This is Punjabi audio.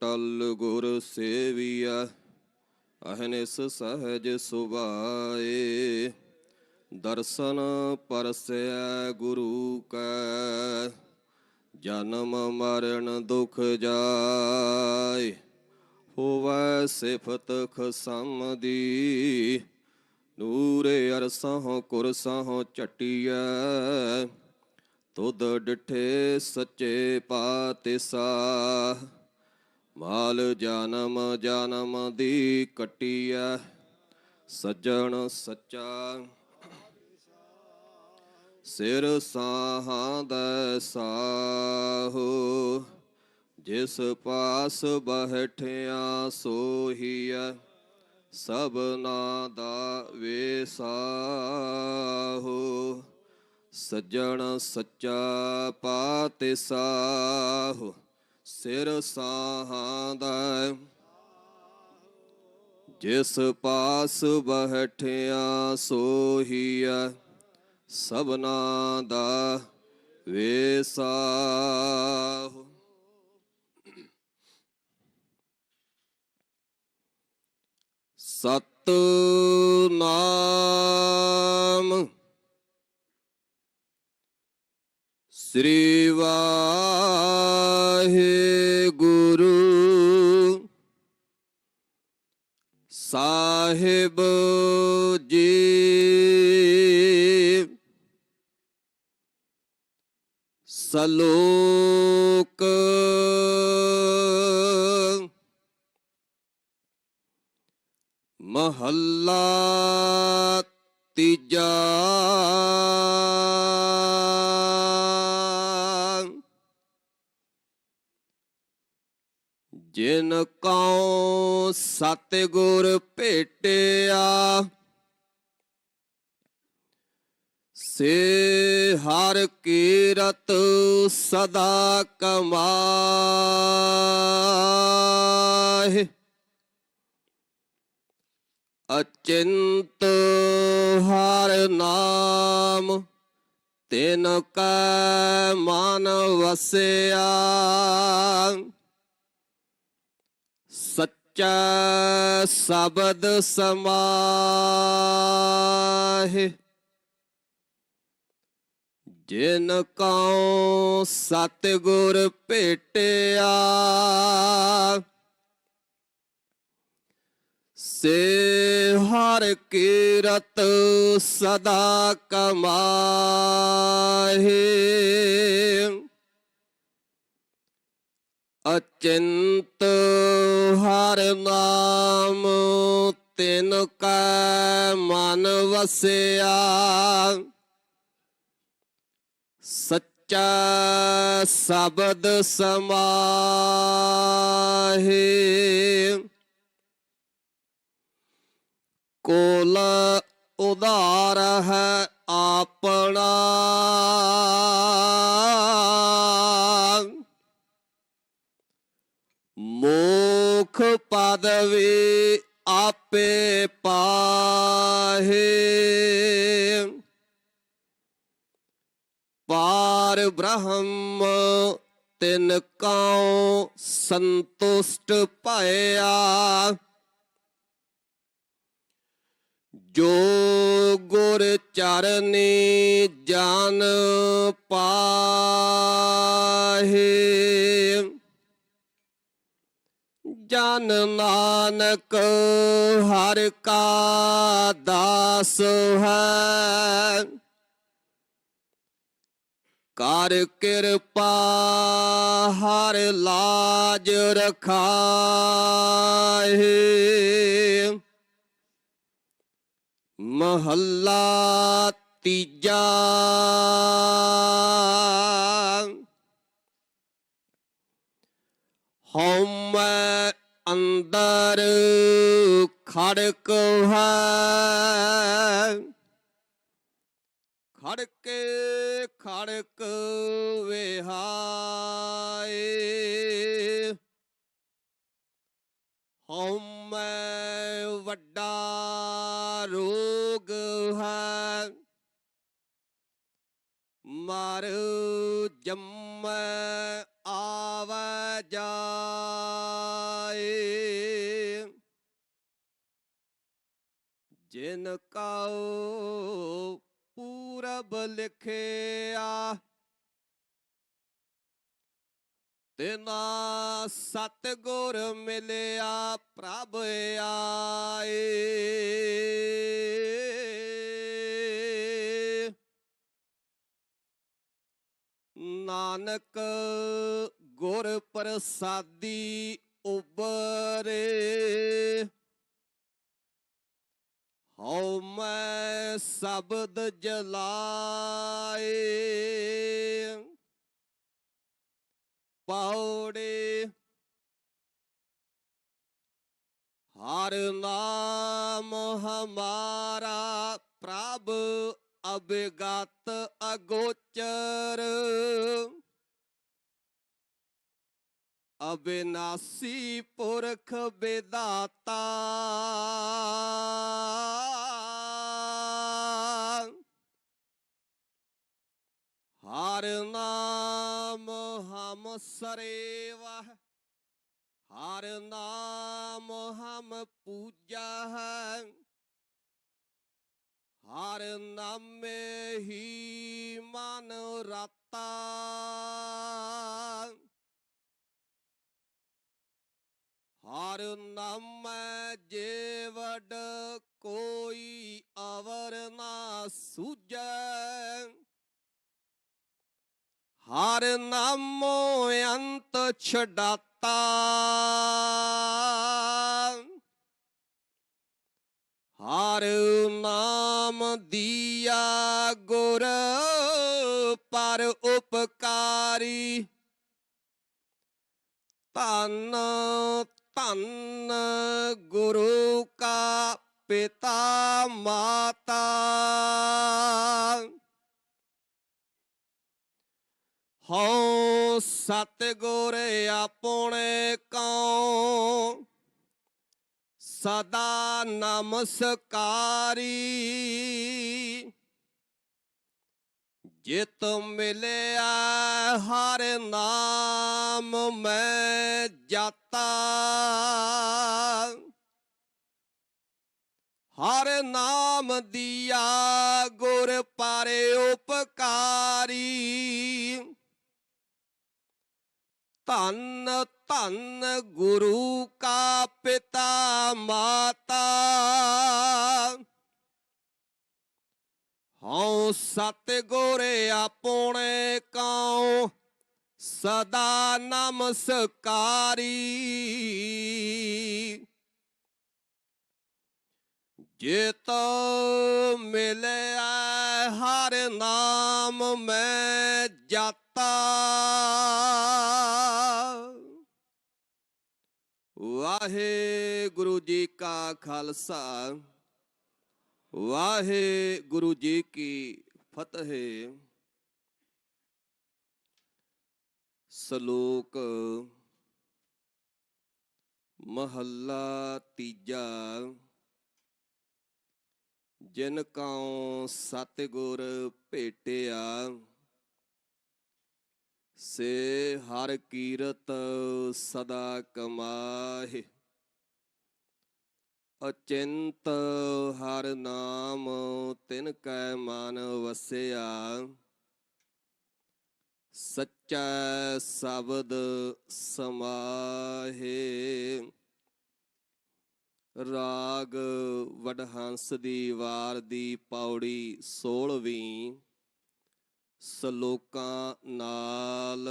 ਟਲ ਗੁਰ ਸੇਵੀਆ ਅਹਨਿਸ ਸਹਜ ਸੁਭਾਏ। ਦਰਸ਼ਨ ਪਰਸੈ ਗੁਰੂ ਕੈ, ਜਨਮ ਮਰਨ ਦੁਖ ਜਾਏ। ਹੋਵੈ ਸਿਫਤ ਖਸਮ ਦੀ ਨੂਰੇ ਅਰਸਹੁ ਕੁਰਸਹੁ ਚਟਿਐ ਤੁਧ ਡਿਠੇ ਸੱਚੇ ਪਾਤਿਸਾ ਮਾਲ ਜਨਮ ਜਨਮ ਦੀ ਕਟਿਐ, ਸੱਜਣ ਸੱਚਾ। ਸਿਰ ਸਾਹਾਂ ਦਾ ਸਾਹੋ, ਜਿਸ ਪਾਸ ਬਹਿਠਿਆ ਸੋਹੀਐ ਸਭਨਾ ਦਾ ਵੇਸਾਹੋ। ਸੱਜਣ ਸੱਚਾ ਪਾਤਿ ਸਾਹੋ ਸਿਰ ਸਾਹਾਂ ਦਾ ਜਿਸ ਪਾਸ ਬਹਿਠਿਆ ਸੋਹੀਐ ਸਭਨਾ ਦਾ ਵੇਸਾਹੋ। ਸਤਨਾਮ ਸ੍ਰੀ ਵਾਹਿਗੁਰੂ ਸਾਹਿਬ ਜੀ ਸਲੋਕ ਮਹੱਲਾ ਤੀਜਾ। ਜਿਨ ਕਉ ਸਤਿਗੁਰ ਭੇਟਿਆ। ਸੇ ਹਰ ਕੀਰਤ ਸਦਾ ਕਮਾਏ ਅਚਿੰਤ ਹਰ ਨਾਮ ਤਿਨ ਕੈ ਮਨ ਵਸਿਆ। ਸੱਚਾ ਸ਼ਬਦ ਸਮਾਹਿ। ਜਿਨ ਕਉ ਸਤਿਗੁਰ ਭੇਟਿਆ ਸੇ ਹਰ ਕੀਰਤ ਸਦਾ ਕਮਾਹੇ। ਅਚਿੰਤ ਹਰ ਨਾਮ ਤਿਨ ਕੈ ਮਨ ਵਸਿਆ। ਸੱਚਾ ਸ਼ਬਦ ਸਮਾਹੇ। ਕੋਲ ਉਧਾਰ ਹੈ ਆਪਣਾ। ਮੋਖ ਪਦਵੀ ਆਪੇ ਪਾਹੇ। ਪਾਰ ਬ੍ਰਹਮ ਤਿਨ ਕਉ ਸੰਤੁਸ਼ਟ ਭਇਆ। ਜੋ ਗੁਰ ਚਰਨੀ ਜਾਨ ਪਾਹੇ। ਜਨ ਨਾਨਕ ਹਰ ਕਾ ਦਾਸ ਹੈ। ਕਰ ਕਿਰਪਾ ਹਰ ਲਾਜ ਰਖਾਏ। ਮਹੱਲਾ ਤੀਜਾ। ਹਉਮੈ ਅੰਦਰ ਖੜਕ ਹੈ। ਖੜਕੇ ਖੜਕ ਵਿਹਾਏ। ਹਉਮੈ ਵੱਡਾ ਰੋਗ ਹੈ। ਮਰ ਜੰਮ ਆਵਾ ਜਾ ਜਿਨ ਕਉ ਪੂਰਬ ਲਿਖਿਆ। ਤਿਨਾ ਸਤਿਗੁਰ ਮਿਲਿਆ ਪ੍ਰਭ ਆਏ। ਨਾਨਕ ਗੁਰ ਪ੍ਰਸਾਦੀ ਉਬਰੇ ਹਉ ਮੈਂ ਸ਼ਬਦ ਜਲਾਏ। ਪੌੜੇ ਹਰ ਨਾਮ ਹਮਾਰਾ ਪ੍ਰਭ ਅਬਗਤ ਅਗੋਚਰ। ਅਬਿਨਾਸੀ ਪੁਰਖ ਵਿਦਾਤਾ ਨਾਮ ਹਮ ਸਰੇਵਾ, ਹਰ ਨਾਮ ਹਮ ਪੂਜਾ ਹੈ। ਹਰ ਨਾਮੇ ਹੀ ਮਨ ਰਤਾ। ਹਰ ਨਾਮ ਜੇਵਡ ਕੋਈ ਅਵਰ ਨਾ ਸੂਜੈ ਹਰ ਨਾਮੋ ਅੰਤ ਛਡਾਤਾ। ਹਰ ਨਾਮ ਦੀਆ ਗੁਰ ਪਰ ਉਪਕਾਰੀ। ਧੰਨ ਧੰਨ ਗੁਰੂ ਕਾ ਪਿਤਾ ਮਾਤਾ। ਹਉ ਸਤਿਗੁਰ ਆਪਣੇ ਕਉ ਸਦਾ ਨਮਸਕਾਰੀ। ਜਿਤ ਮਿਲਿਆ ਹਰ ਨਾਮ ਮੈਂ ਜਾਤਾ। ਹਰ ਨਾਮ ਦੀਆ ਗੁਰ ਪਾਰੇ ਉਪਕਾਰੀ ਧੰਨ ਧੰਨ ਗੁਰੂ ਕਾ ਪਿਤਾ ਮਾਤਾ। ਹਉ ਸਤਿਗੁਰ ਆਪਣੇ ਕਉ, ਸਦਾ ਨਮਸਕਾਰੀ। ਜਿਤ ਮਿਲਿਆ ਹਰ ਨਾਮ ਮੈਂ ਜਾਤਾ ਵਾਹਿਗੁਰੂ ਜੀ ਕਾ ਖਾਲਸਾ, ਵਾਹਿਗੁਰੂ ਜੀ ਕੀ ਫਤਿਹ। ਸ਼ਲੋਕ ਮਹੱਲਾ ਤੀਜਾ, ਜਿਨ ਕਉ ਸਤਿਗੁਰ ਭੇਟਿਆ ਸੇ ਹਰ ਕੀਰਤ ਸਦਾ ਕਮਾਹਿ। ਅਚਿੰਤ ਹਰ ਨਾਮ ਤਿਨ ਕੈ ਮਨ ਵਸਿਆ। ਸੱਚਾ ਸ਼ਬਦ ਸਮਾਹੇ। ਰਾਗ ਵਡਹੰਸ ਦੀ ਵਾਰ ਦੀ ਪੌੜੀ 16ਵੀਂ ਸਲੋਕਾਂ ਨਾਲ